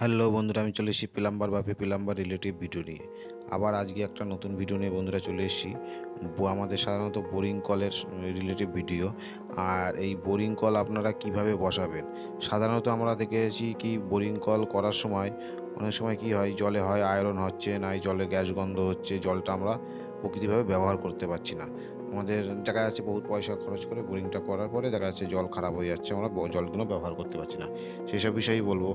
Hello বন্ধুরা, আমি চলে এসেছি প্লাম্বার বা প্লাম্বার রিলেটিভ ভিডিও নিয়ে। আবার আজকে একটা নতুন ভিডিও নিয়ে বন্ধুরা চলে এসেছি। আমাদের সাধারণত বোরিং কলের রিলেটিভ ভিডিও আর এই বোরিং কল আপনারা কীভাবে বসাবেন? সাধারণত আমরা দেখেছি কি বোরিং কল করার সময় অনেক সময় কি হয়, জলে হয় আয়রন হচ্ছে, নাই জলে গ্যাস গন্ধ হচ্ছে, জলটা আমরা প্রকৃতিভাবে ব্যবহার করতে পারছি না। আমাদের দেখা যাচ্ছে বহুত পয়সা খরচ করে বোরিংটা করার পরে দেখা যাচ্ছে জল খারাপ হয়ে যাচ্ছে, আমরা জলগুলো ব্যবহার করতে পারছি না। সেসব বিষয়েই বলব।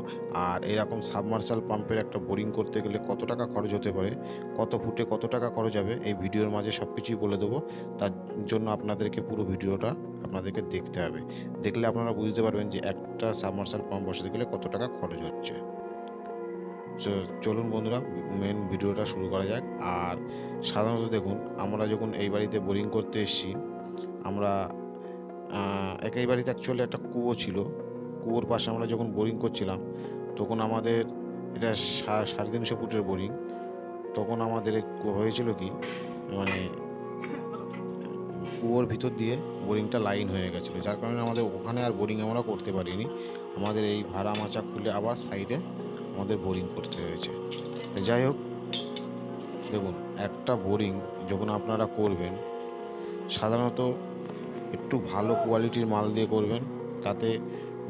আর এরকম সাবমার্সাল পাম্পের একটা বোরিং করতে গেলে কত টাকা খরচ হতে পারে, কত ফুটে কত টাকা খরচ হবে এই ভিডিওর মাঝে সব কিছুই বলে দেবো। তার জন্য আপনাদেরকে পুরো ভিডিওটা আপনাদেরকে দেখতে হবে। দেখলে আপনারা বুঝতে পারবেন যে একটা সাবমার্সাল পাম্প বসাতে গেলে কত টাকা খরচ হচ্ছে। চলুন বন্ধুরা মেন ভিডিওটা শুরু করা যাক। আর সাধারণত দেখুন, আমরা যখন এই বাড়িতে বোরিং করতে এসেছি, আমরা একই বাড়িতে অ্যাকচুয়ালি একটা কুয়ো ছিল। কুয়োর পাশে আমরা যখন বোরিং করছিলাম, তখন আমাদের এটা সাড়ে তিনশো ফুটের বোরিং তখন আমাদের হয়েছিল কি মানে কুয়োর ভিতর দিয়ে বোরিংটা লাইন হয়ে গেছিল। যার কারণে আমাদের ওখানে আর বোরিং আমরা করতে পারিনি। আমাদের এই ভাড়া মাচা খুলে আবার সাইডে আমাদের বোরিং করতে হয়েছে। তো যাই হোক, দেখুন, একটা বোরিং যখন আপনারা করবেন, সাধারণত একটু ভালো কোয়ালিটির মাল দিয়ে করবেন, তাতে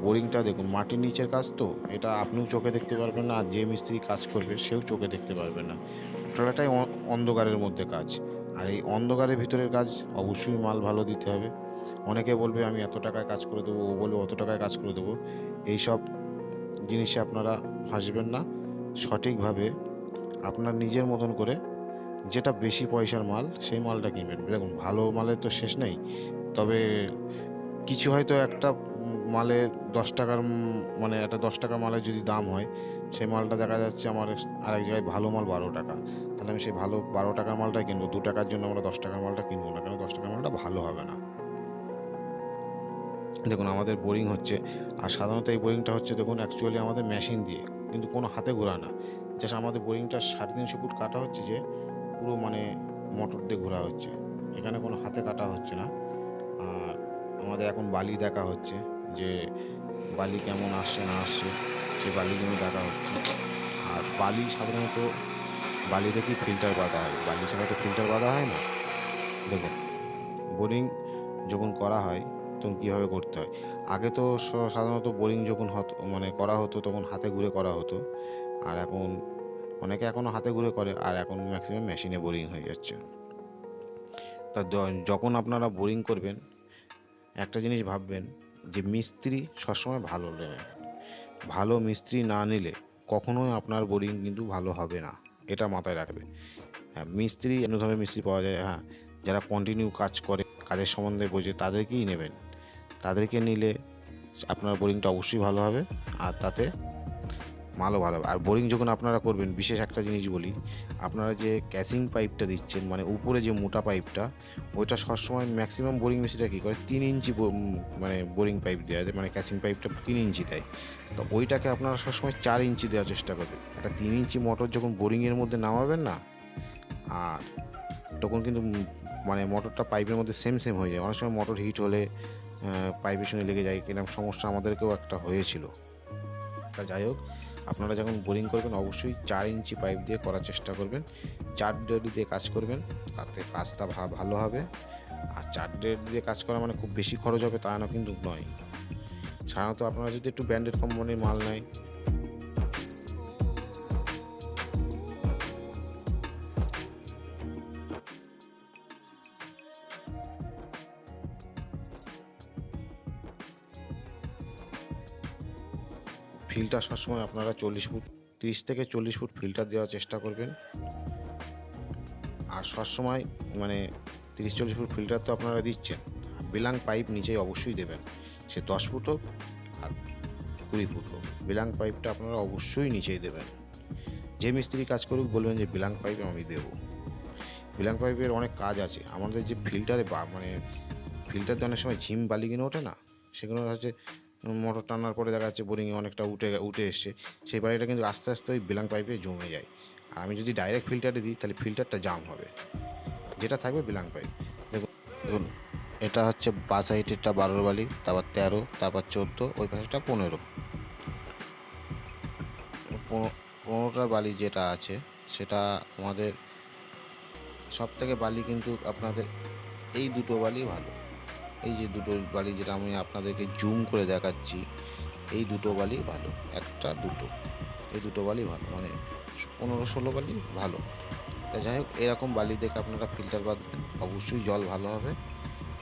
বোরিংটা দেখুন, মাটির নিচের কাজ তো, এটা আপনিও চোখে দেখতে পারবেন না, আর যে মিস্ত্রি কাজ করবে, সেও চোখে দেখতে পারবে না। টোটালটাই অন্ধকারের মধ্যে কাজ। আর এই অন্ধকারের ভিতরের কাজ অবশ্যই মাল ভালো দিতে হবে। অনেকে বলবে, আমি এত টাকায় কাজ করে দেবো। ও বলবে, অত টাকায় কাজ করে দেবো। এইসব জিনিসে আপনারা ফাঁসবেন না। সঠিকভাবে আপনার নিজের মতন করে যেটা বেশি পয়সার মাল, সেই মালটা কিনবেন। দেখুন, ভালো মালের তো শেষ নেই। তবে কিছু হয়তো একটা মালে দশ টাকার মানে একটা দশ টাকার মালের যদি দাম হয়, সেই মালটা দেখা যাচ্ছে আমার আরেক জায়গায় ভালো মাল বারো টাকা। তাহলে আমি সেই ভালো বারো টাকার মালটাই কিনবো। দু টাকার জন্য আমরা দশ টাকার মালটা কিনবো না। কেন? দশ টাকার মালটা ভালো হবে না। দেখুন, আমাদের বোরিং হচ্ছে, আর সাধারণত এই বোরিংটা হচ্ছে দেখুন অ্যাকচুয়ালি আমাদের মেশিন দিয়ে, কিন্তু কোনো হাতে ঘোরা না। জাস্ট আমাদের বোরিংটা সাড়ে তিনশো ফুট কাটা হচ্ছে যে, পুরো মানে মোটর দিয়ে ঘোরা হচ্ছে। এখানে কোনো হাতে কাটা হচ্ছে না। আর আমাদের এখন বালি দেখা হচ্ছে, যে বালি কেমন আসছে না আসছে সে বালিগুলো দেখা হচ্ছে। আর বালি সাধারণত, বালি থেকেই ফিল্টার বাঁধা হয়। বালি ছাড়া তো ফিল্টার বাঁধা হয় না। দেখুন, বোরিং যখন করা হয় তখন কীভাবে করতে হয়। আগে তো সাধারণত বোরিং যখন হতো মানে করা হতো তখন হাতে ঘুরে করা হতো। আর এখন অনেকে এখনও হাতে ঘুরে করে, আর এখন ম্যাক্সিমাম মেশিনে বোরিং হয়ে যাচ্ছে। তা যখন আপনারা বোরিং করবেন, একটা জিনিস ভাববেন যে মিস্ত্রি সবসময় ভালো নেবেন ভালো মিস্ত্রি না নিলে কখনোই আপনার বোরিং কিন্তু ভালো হবে না। এটা মাথায় রাখবেন হ্যাঁ মিস্ত্রি এমন ধরনের মিস্ত্রি পাওয়া যায় হ্যাঁ যারা কন্টিনিউ কাজ করে, কাজের সম্বন্ধে বোঝে, তাদেরকেই নেবেন। তাদেরকে নিলে আপনার বোরিংটা অবশ্যই ভালো হবে, আর তাতে মালও ভালো হবে। আর বোরিং যখন আপনারা করবেন, বিশেষ একটা জিনিস বলি, আপনারা যে ক্যাসিং পাইপটা দিচ্ছেন মানে উপরে যে মোটা পাইপটা, ওইটা সবসময় ম্যাক্সিমাম বোরিং মেশিনটা কী করে? তিন ইঞ্চি মানে বোরিং পাইপ দেওয়া যায় মানে ক্যাসিং পাইপটা তিন ইঞ্চি দেয়। তো ওইটাকে আপনারা সবসময় চার ইঞ্চি দেওয়ার চেষ্টা করবেন। একটা তিন ইঞ্চি মোটর যখন বোরিংয়ের মধ্যে নামাবেন না, আর তখন কিন্তু মানে মোটরটা পাইপের মধ্যে সেম সেম হয়ে যায়। অনেক সময় মোটর হিট হলে পাইপের সঙ্গে লেগে যায় কীরকম সমস্যা আমাদেরকেও একটা হয়েছিল। তা যাই হোক, আপনারা যখন বোরিং করবেন, অবশ্যই চার ইঞ্চি পাইপ দিয়ে করার চেষ্টা করবেন। চার ডেড দিয়ে কাজ করবেন, তাতে কাজটা ভা- ভালো হবে। আর চার ডেড দিয়ে কাজ করা মানে খুব বেশি খরচ হবে তা না, কিন্তু নয়। সাধারণত আপনারা যদি একটু ব্র্যান্ডেড কোম্পানির মাল নেয় ফিল্টার সবসময় আপনারা চল্লিশ ফুট, তিরিশ থেকে চল্লিশ ফুট ফিল্টার দেওয়ার চেষ্টা করবেন। আর সবসময় মানে তিরিশ, চল্লিশ ফুট ফিল্টার তো আপনারা দিচ্ছেন। বিলাং পাইপ নিচেই অবশ্যই দেবেন। সে দশ ফুট হোক আর কুড়ি ফুট হোক। বিলাং পাইপটা আপনারা অবশ্যই নিচেই দেবেন। যে মিস্ত্রি কাজ করুক বলবেন যে, বিলাং পাইপ আমি দেবো। বিলাং পাইপের অনেক কাজ আছে। আমাদের যে ফিল্টারে বা মানে ফিল্টার অনেক সময় ঝিম বালি কিনে ওঠে না? সেগুলো হচ্ছে মোটর টানার পরে দেখা যাচ্ছে বোরিংয়ে অনেকটা উঠে উঠে এসছে। সেই বালিটা কিন্তু আস্তে আস্তে ওই বিলাং পাইপে জমে যায়। আর আমি যদি ডাইরেক্ট ফিল্টারে দিই, তাহলে ফিল্টারটা জাম হবে। যেটা থাকবে বিলাং পাইপ। দেখুন দেখুন, এটা হচ্ছে বাস হাইটেরটা বারোর বালি, তারপর তেরো, তারপর চোদ্দ, ওই পাশেটা পনেরো। পনেরোটা বালি যেটা আছে, সেটা আমাদের সব থেকে বালি কিন্তু আপনাদের এই দুটো বালি ভালো। এই যে দুটো বালি যেটা আমি আপনাদেরকে জুম করে দেখাচ্ছি, এই দুটো বালি ভালো, একটা দুটো, এই দুটো বালি ভালো মানে পনেরো ষোলো বালি ভালো। তা যাই হোক, এরকম বালি দেখে আপনারা ফিল্টার বাঁধবেন অবশ্যই জল ভালো হবে।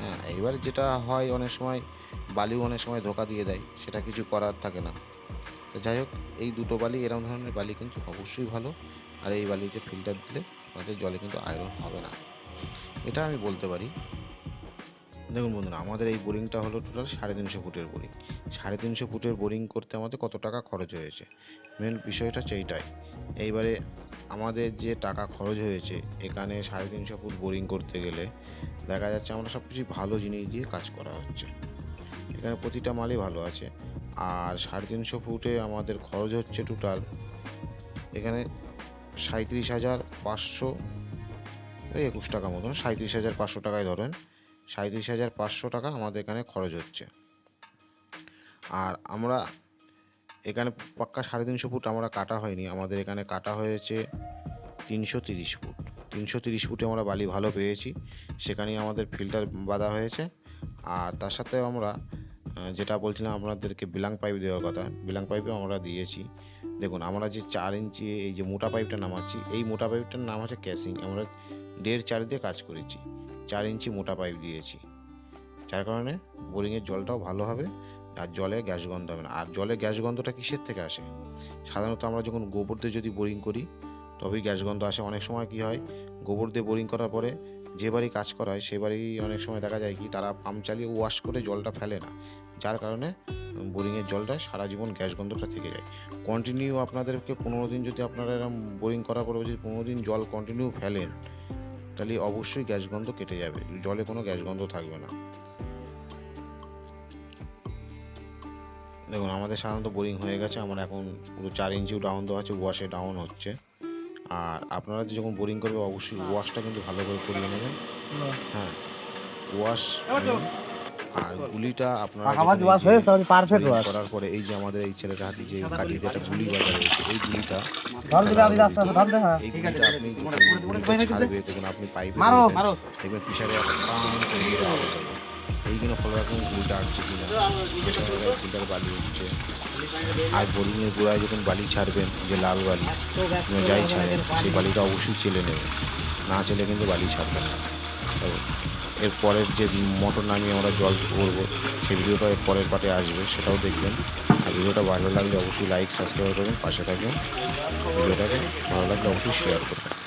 হ্যাঁ এবার যেটা হয় অনেক সময়, বালিও অনেক সময় ধোকা দিয়ে দেয়, সেটা কিছু করার থাকে না। তো যাই হোক, এই দুটো বালি, এরকম ধরনের বালি কিন্তু অবশ্যই ভালো। আর এই বালিতে ফিল্টার দিলে আমাদের জলে কিন্তু আয়রন হবে না। এটা আমি বলতে পারি। দেখুন বন্ধুরা, আমাদের এই বোরিংটা হলো টোটাল সাড়ে তিনশো ফুটের বোরিং। সাড়ে তিনশো ফুটের বোরিং করতে আমাদের কত টাকা খরচ হয়েছে? মেন বিষয়টা সেইটাই এইবারে আমাদের যে টাকা খরচ হয়েছে, এখানে সাড়ে তিনশো ফুট বোরিং করতে গেলে দেখা যাচ্ছে আমরা সব কিছু ভালো জিনিস দিয়ে কাজ করা হচ্ছে। এখানে প্রতিটা মালই ভালো আছে। আর সাড়ে তিনশো ফুটে আমাদের খরচ হচ্ছে টোটাল এখানে সাঁত্রিশ হাজার পাঁচশো একুশ টাকা মতন সাঁত্রিশ হাজার পাঁচশো টাকায় ধরেন সাঁত্রিশ হাজার পাঁচশো টাকা আমাদের এখানে খরচ হচ্ছে। আর আমরা এখানে পাক্কা সাড়ে তিনশো ফুট আমরা কাটা হয়নি। আমাদের এখানে কাটা হয়েছে তিনশো তিরিশ ফুট। তিনশো তিরিশ ফুটে আমরা বালি ভালো পেয়েছি। সেখানেই আমাদের ফিল্টার বাঁধা হয়েছে। আর তার সাথে আমরা যেটা বলছিলাম আপনাদেরকে বিলাং পাইপ দেওয়ার কথা, বিলাং পাইপও আমরা দিয়েছি। দেখুন, আমরা যে চার ইঞ্চি, এই যে মোটা পাইপটা নামাচ্ছি, এই মোটা পাইপটার নাম হচ্ছে ক্যাসিং। আমরা দেড় চার দিয়ে কাজ করেছি। চার ইঞ্চি মোটা পাইপ দিয়েছি। যার কারণে বোরিংয়ের জলটাও ভালো হবে, আর জলে গ্যাস গন্ধ হবে না। আর জলে গ্যাস গন্ধটা কিসের থেকে আসে? সাধারণত আমরা যখন গোবর দিয়ে যদি বোরিং করি, তবেই গ্যাস গন্ধ আসে। অনেক সময় কি হয়, গোবর দিয়ে বোরিং করার পরে যে বাড়ি কাজ করা হয়, সে বাড়ি অনেক সময় দেখা যায় কি, তারা পাম্প চালিয়ে ওয়াশ করে জলটা ফেলে না। যার কারণে বোরিংয়ের জলটা সারা জীবন গ্যাস গন্ধটা থেকে যায়। কন্টিনিউ আপনাদেরকে পনেরো দিন যদি আপনারা এরকম বোরিং করার পরে যদি পনেরো দিন জল কন্টিনিউ ফেলেন তাহলে অবশ্যই গ্যাস গন্ধ কেটে যাবে। জলে কোনো গ্যাস গন্ধ থাকবে না। দেখুন আমাদের সাধারণত বোরিং হয়ে গেছে। আমার এখন পুরো চার ইঞ্চিও ডাউন দেওয়া আছে ওয়াশে ডাউন হচ্ছে। আর আপনারা যখন বোরিং করবে অবশ্যই ওয়াশটা কিন্তু ভালো করে করিয়ে নেবেন। হ্যাঁ ওয়াশ আর গুলিটা আপনারা করার পরে এই যে আমাদের এই ছেলেটা হাতে যে কাটিতে একটা গুলি বাঁধা রয়েছে এই গুলিটা হ্যাঁ। এই গুলিটা আপনি ছাড়বে তখন আপনি পাইপে দেখবেন, এইগুলো ফলো রাখুন গুলিটা আটছে কিনা ফিল্টার বালি হচ্ছে। আর বোরিংয়ের গোড়ায় যখন বালি ছাড়বেন যে লাল বালি আপনি যাই ছাড়েন সেই বালিটা অবশ্যই চেলে নেবেন। না চেলে কিন্তু বালি ছাড়বেন না। তো এর পরের যে মোটর নামিয়ে আমরা জল করব সেই ভিডিওটা এর পরের পাটে আসবে, সেটাও দেখবেন। আর ভিডিওটা ভালো লাগলে অবশ্যই লাইক সাবস্ক্রাইব করবেন, পাশে থাকবেন। ভিডিওটাকে ভালো লাগলে অবশ্যই শেয়ার করবেন।